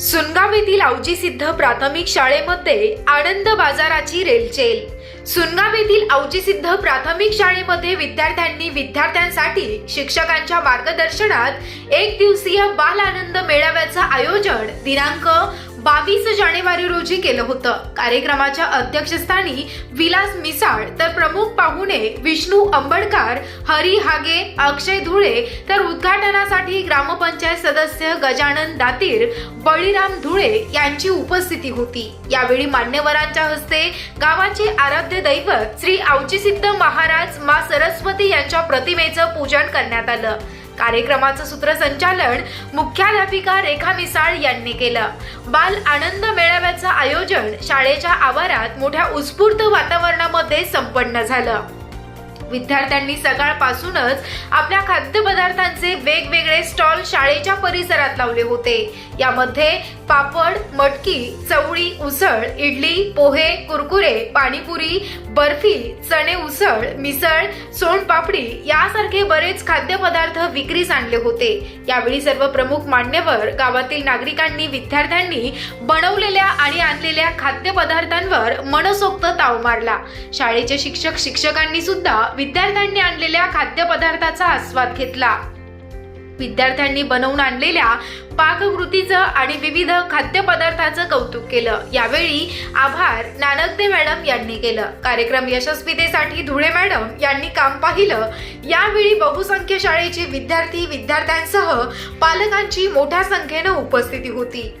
सुनगाव येथील औजी सिद्ध प्राथमिक शाळेमध्ये आनंद बाजाराची रेलचेल. सुनगाव येथील औजी सिद्ध प्राथमिक शाळेमध्ये विद्यार्थ्यांनी विद्यार्थ्यांसाठी शिक्षकांच्या मार्गदर्शनात एक दिवसीय बाल आनंद मेळाव्याचं आयोजन दिनांक बावीस जानेवारी रोजी केलं होतं. कार्यक्रमाच्या अध्यक्षस्थानी विलास मिसाळ तर प्रमुख पाहुणे विष्णू अंबडकर हरी हागे अक्षय धुळे तर उद्घाटनासाठी ग्रामपंचायत सदस्य गजानन दातीर बळीराम धुळे यांची उपस्थिती होती. यावेळी मान्यवरांच्या हस्ते गावाचे आराध्य दैवत श्री औचिसिद्ध महाराज मा सरस्वती यांच्या प्रतिमेचं पूजन करण्यात आलं. कार्यक्रमाचं सूत्रसंचालन मुख्याध्यापिका रेखा मिसाळ यांनी केलं. बाल आनंद मेळाव्याचं आयोजन शाळेच्या आवारात मोठ्या उत्स्फूर्त वातावरणामध्ये संपन्न झालं. विद्यार्थ्यांनी सकाळपासूनच आपल्या खाद्यपदार्थांचे वेगवेगळे स्टॉल शाळेच्या परिसरात लावले होते. यामध्ये पापड मटकी चवळी उसळ इडली पोहे कुरकुरे पाणीपुरी बर्फी चणे उसळ मिसळ सोनपापडी यासारखे बरेच खाद्यपदार्थ विक्रीस आणले होते. यावेळी सर्व प्रमुख मान्यवर गावातील नागरिकांनी विद्यार्थ्यांनी बनवलेल्या आणि आणलेल्या खाद्यपदार्थांवर मनसोक्त ताव मारला. शाळेचे शिक्षक शिक्षकांनी सुद्धा विद्यार्थ्यांनी आणलेल्या खाद्यपदार्थाचा आस्वाद घेतला. विद्यार्थ्यांनी बनवून आणलेल्या पाककृतीचं आणि विविध खाद्यपदार्थाचं कौतुक केलं. यावेळी आभार नानकदे मॅडम यांनी केलं. कार्यक्रम यशस्वीतेसाठी धुळे मॅडम यांनी काम पाहिलं. यावेळी बहुसंख्य शाळेचे विद्यार्थी विद्यार्थ्यांसह पालकांची मोठ्या संख्येनं उपस्थिती होती.